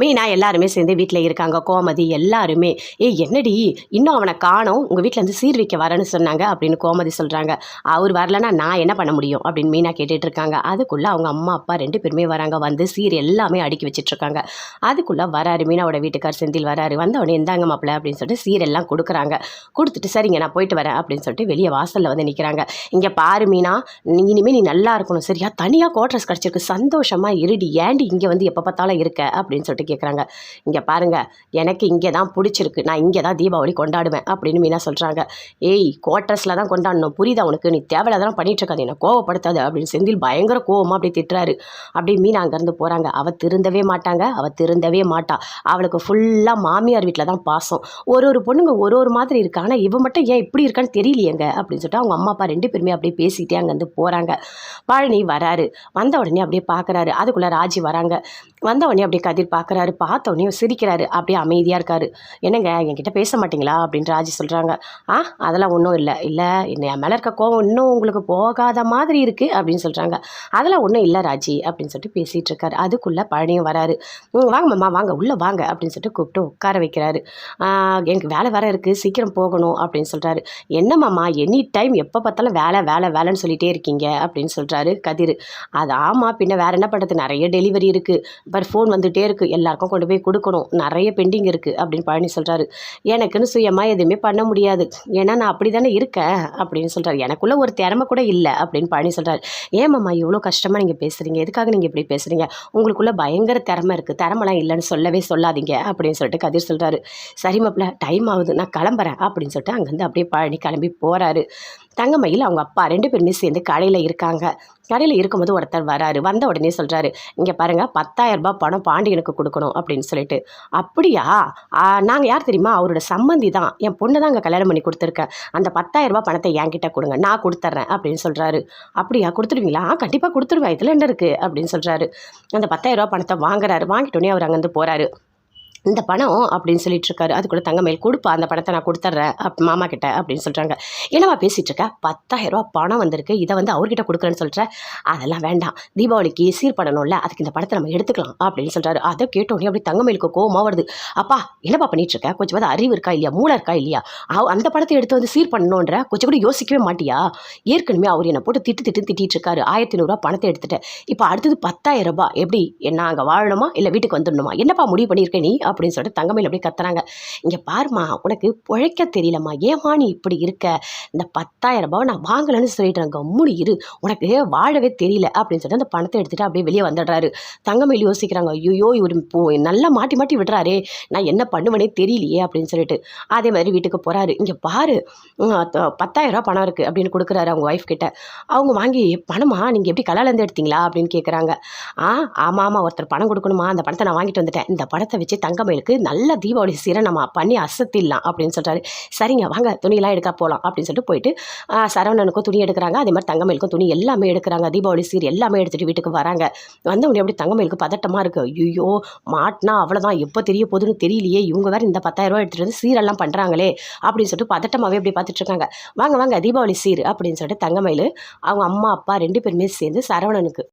மீனா எல்லாருமே சேர்ந்து வீட்டில் இருக்காங்க. கோமதி எல்லாருமே. ஏய் என்னடி? இன்னும் அவனை காணோம். உங்கள் வீட்டில் இருந்து வரேன்னு சொன்னாங்க அப்படின்னு கோமதி சொல்கிறாங்க அவர் வரலன்னா நான் என்ன பண்ண முடியும்? அப்படின்னு மீனா கேட்டுட்டு இருக்காங்க. அதுக்குள்ளே அவங்க அம்மா அப்பா ரெண்டு பேருமே வராங்க. வந்து சீர் எல்லாமே அடுக்கி வச்சிட்ருக்காங்க அதுக்குள்ளே வராரு மீனாவோட வீட்டுக்கார் செந்தில் வராரு. வந்தவொடனே இந்தாங்க மாப்பிள்ள அப்படின்னு சொல்லிட்டு சீரெல்லாம் கொடுக்குறாங்க. கொடுத்துட்டு சரிங்க நான் போயிட்டு வரேன் அப்படின்னு சொல்லிட்டு வெளியே வாசலில் வந்து நிற்கிறாங்க இங்கே பாரு மீனா நீ இனிமேல் நீ நல்லா இருக்கணும் சரியா? தனியாக கோட்ரஸ் கிடச்சிருக்கு. சந்தோஷமாக இருடி. ஏண்டி இங்கே வந்து எப்போ பார்த்தாலும் இருக்க? அப்படின்னு சொல்லிட்டு கேட்குறாங்க இங்கே பாருங்க எனக்கு இங்கே தான் பிடிச்சிருக்கு. நான் இங்கே தான் தீபாவளி கொண்டாடுவேன் அப்படின்னு மீனா சொல்கிறாங்க ஏய் குவார்ட்டர்ஸில் தான் கொண்டாடணும். புரியுதா உனக்கு? நீ தேவையில்லாதான் பண்ணிட்டு இருக்காது. என்னை கோவப்படுத்தாது அப்படின்னு செந்தில் பயங்கர கோவமாக அப்படி திட்டுறாரு. அப்படியே மீனா அங்கேருந்து போகிறாங்க அவள் திருந்தவே மாட்டாங்க. அவள் திருந்தவே மாட்டா. அவளுக்கு ஃபுல்லாக மாமியார் வீட்டில் தான் பாசம். ஒரு ஒரு பொண்ணுங்க ஒரு ஒரு மாதிரி இருக்கா? ஆனால் இவன் மட்டும் ஏன் இப்படி இருக்கான்னு தெரியலையேங்க அப்படின்னு சொல்லிட்டு அவங்க அம்மா அப்பா ரெண்டு பேருமே அப்படியே பேசிக்கிட்டே அங்கேருந்து போகிறாங்க பழனி வராரு. வந்த உடனே அப்படியே பார்க்குறாரு அதுக்குள்ளே ராஜி வராங்க. வந்த உடனே அப்படியே கதிர் பார்க்குறாரு பார்க்குறாரு பார்த்தோன்னே சிரிக்கிறாரு. அப்படியே அமைதியாக இருக்காரு. என்னங்க என்கிட்ட பேச மாட்டீங்களா? அப்படின்னு ராஜி சொல்கிறாங்க ஆ அதெல்லாம் ஒன்றும் இல்லை. இல்லை என் மேலே இருக்க கோவம் இன்னும் உங்களுக்கு போகாத மாதிரி இருக்குது அப்படின்னு சொல்கிறாங்க அதெல்லாம் ஒன்றும் இல்லை ராஜி அப்படின்னு சொல்லிட்டு பேசிகிட்டு இருக்காரு. அதுக்குள்ளே பழனியும் வராரு. "ம், வாங்க மாமா வாங்க உள்ளே வாங்க அப்படின்னு சொல்லிட்டு கூப்பிட்டு உட்கார வைக்கிறாரு. எனக்கு வேலை வேறு இருக்குது சீக்கிரம் போகணும் அப்படின்னு சொல்கிறாரு என்ன மாமா எனி டைம் எப்போ பார்த்தாலும் வேலை வேலை வேலைன்னு சொல்லிட்டே இருக்கீங்க அப்படின்னு சொல்கிறாரு கதிர். அது ஆமாம் பின்ன வேறு என்ன பண்ணுறது நிறைய டெலிவரி இருக்குது பர் ஃபோன் வந்துகிட்டே இருக்குது எல்லாருக்கும் கொண்டு போய் கொடுக்கணும். நிறைய பெண்டிங் இருக்குது அப்படின்னு பழனி சொல்கிறாரு எனக்குன்னு சுயமாக எதுவுமே பண்ண முடியாது. ஏன்னா நான் அப்படி தானே இருக்கேன் அப்படின்னு சொல்கிறாரு எனக்குள்ளே ஒரு திறமை கூட இல்லை அப்படின்னு பழனி சொல்கிறாரு ஏமாம்மா இவ்வளோ கஷ்டமாக நீங்கள் பேசுகிறீங்க எதுக்காக நீங்கள் இப்படி பேசுகிறீங்க உங்களுக்குள்ளே பயங்கர திறமை இருக்குது திறமெல்லாம் இல்லைன்னு சொல்லவே சொல்லாதீங்க அப்படின்னு சொல்லிட்டு கதிர் சொல்கிறாரு சரி மாப்பிள்ள டைம் ஆகுது. நான் கிளம்புறேன் அப்படின்னு சொல்லிட்டு அங்கேருந்து அப்படியே பழனி கிளம்பி போகிறாரு தங்கமயில் அவங்க அப்பா ரெண்டு பேருமே சேர்ந்து கடையில் இருக்காங்க. கடையில் இருக்கும்போது ஒருத்தர் வராரு. வந்த உடனே சொல்கிறாரு இங்கே பாருங்கள் பத்தாயிரரூபா பணம் பாண்டியனுக்கு கொடுக்கணும் அப்படின்னு சொல்லிட்டு. அப்படியா? நாங்கள் யார் தெரியுமா? அவரோட சம்மந்தி தான். என் பொண்ணு தான் அங்கே கல்யாணம் பண்ணி கொடுத்துருக்கேன் அந்த பத்தாயிரரூபா பணத்தை என்கிட்ட கொடுங்க. நான் கொடுத்துட்றேன் அப்படின்னு சொல்கிறாரு அப்படியா? கொடுத்துருவீங்களா? ஆ கண்டிப்பாக கொடுத்துருவேன். இதில் என்ன இருக்குது அப்படின்னு சொல்கிறாரு அந்த பத்தாயிரரூபா பணத்தை வாங்குறாரு. வாங்கிட்டோன்னே அவர் அங்கேருந்து போகிறாரு இந்த பணம் அப்படின்னு சொல்லிட்டு இருக்காரு அதுக்குள்ள தங்கமயில் கொடுப்பா அந்த பணத்தை நான் கொடுத்துட்றேன் அப் மாமா கிட்ட அப்படின்னு சொல்கிறாங்க என்னவா பேசிகிட்டு இருக்க பத்தாயிரம் ரூபா பணம் வந்திருக்கு இதை வந்து அவர்கிட்ட கொடுக்குறேன்னு சொல்கிறேன் அதெல்லாம் வேண்டாம். தீபாவளிக்கு சீர் பண்ணணும்ல அதுக்கு இந்த படத்தை நம்ம எடுத்துக்கலாம் அப்படின்னு சொல்கிறாரு அதை கேட்டோடனே அப்படி தங்கமயிலுக்கு கோவமாக வருது. அப்பா என்னப்பா பண்ணிட்டு இருக்க கொஞ்சம் வந்து அறிவு இருக்கா இல்லையா? மூளை இருக்கா இல்லையா? அவ- அந்த படத்தை எடுத்து வந்து சீர் பண்ணணுன்ற கொஞ்சம் கூட யோசிக்கவே மாட்டியா? ஏற்கனவே அவர் என்னை போட்டு திட்டு திட்டு திட்டிட்டு இருக்காரு ஆயிரத்தி நூறுரூவா பணத்தை எடுத்துட்டேன். இப்போ அடுத்தது பத்தாயிரம் ரூபாய் எப்படி என்ன அங்கே வாழணுமா? இல்லை வீட்டுக்கு வந்துடணுமா? என்னப்பா முடிவு பண்ணியிருக்கேன் நீ? அப்படின்னு சொல்லிட்டு தங்கமயில் அப்படியே கத்துறாங்க. இங்கே பாருமா உனக்கு பிழைக்க தெரியலம்மா. ஏமா நீ இப்படி இருக்க? இந்த பத்தாயிரம் ரூபாய் நான் வாங்கலைன்னு சொல்லிட்டேன் கம்முனு இரு. உனக்கு வாழவே தெரியல அப்படின்னு சொல்லிட்டு அந்த பணத்தை எடுத்துகிட்டு அப்படியே வெளியே வந்துடுறாரு. தங்கமயில் யோசிக்கிறாங்க ஐயோ இவர் போ நல்லா மாட்டி மாட்டி விடுறாரே. நான் என்ன பண்ணுவேனே தெரியலையே அப்படின்னு சொல்லிட்டு. அதே மாதிரி வீட்டுக்கு போகிறாரு இங்கே பாரு உம், பத்தாயிரம் பணம் இருக்குது அப்படின்னு கொடுக்குறாரு அவங்க ஒய்ஃப் கிட்ட. அவங்க வாங்கி பணமா? நீங்கள் எப்படி கலாலேருந்து எடுத்தீங்களா? அப்படின்னு கேட்குறாங்க ஆ ஆமாம் ஆமாம் ஒருத்தர் பணம் கொடுக்கணுமா? அந்த பணத்தை நான் வாங்கிட்டு வந்துட்டேன். இந்த பணத்தை வச்சு தங்க தங்கமயிலுக்கு நல்ல தீபாவளி சீரை நம்ம பண்ணி அசத்திடலாம் அப்படின்னு சொல்கிறாரு சரிங்க வாங்க துணியெல்லாம் எடுக்க போகலாம் அப்படின்னு சொல்லிட்டு போயிட்டு சரவணனுக்கும் துணி எடுக்கிறாங்க. அதே மாதிரி தங்கமயிலுக்கும் துணி எல்லாமே எடுக்கிறாங்க. தீபாவளி சீர் எல்லாமே எடுத்துகிட்டு வீட்டுக்கு வராங்க. வந்த உடனே அப்படி தங்கமயிலுக்கு பதட்டமாக இருக்குது ஐயோ மாட்டினா அவ்வளோதான் எப்போ தெரிய போதுன்னு தெரியலையே. இவங்க வேறு இந்த பத்தாயிரம் எடுத்துகிட்டு வந்து சீரெல்லாம் பண்ணுறாங்களே அப்படின்னு சொல்லிட்டு பதட்டமாகவே அப்படி பார்த்துட்டு இருக்காங்க. வாங்க வாங்க தீபாவளி சீர் அப்படின்னு சொல்லிட்டு தங்கமயில் அவங்க அம்மா அப்பா ரெண்டு பேருமே சேர்ந்து சரவணனுக்கு